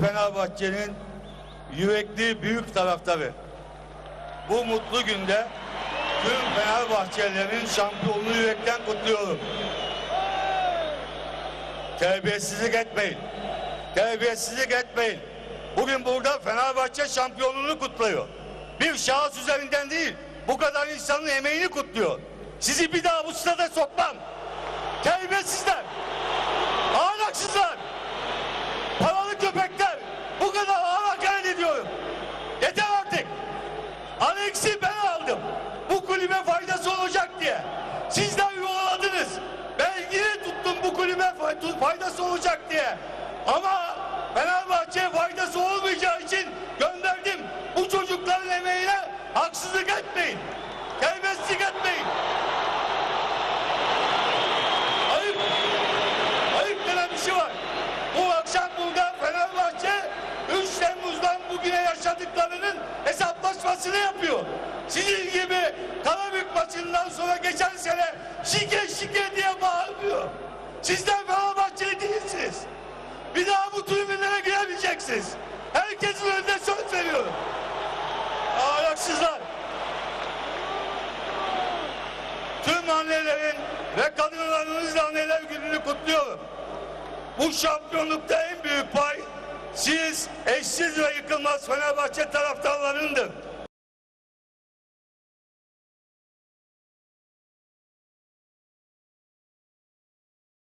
Fenerbahçe'nin yürekli büyük taraftarı. Bu mutlu günde tüm Fenerbahçelilerin şampiyonluğu yürekten kutluyorum. Terbiyesizlik etmeyin. Terbiyesizlik etmeyin. Bugün burada Fenerbahçe şampiyonluğunu kutluyor. Bir şahıs üzerinden değil, bu kadar insanın emeğini kutluyor. Sizi bir daha bu stada sokmam. Terbiyesizler, ahlaksızlar, paralı köpekler, bu kadar ağır hakaret ediyorum. Yeter artık. Alex'i ben aldım. Bu kulübe faydası olacak diye. Sizler yollamadınız. Ben yine tuttum bu kulübe fay- faydası olacak diye. Ama maçından sonra geçen sene şike şike diye bağırmıyor. Sizler Fenerbahçeli değilsiniz. Bir daha bu tribünlere giremeyeceksiniz. Herkesin önünde söz veriyorum. Ahlaksızlar. Tüm annelerin ve kadınlarınızla anneler gününü kutluyorum. Bu şampiyonlukta en büyük pay siz eşsiz ve yıkılmaz Fenerbahçe taraftarlarındır.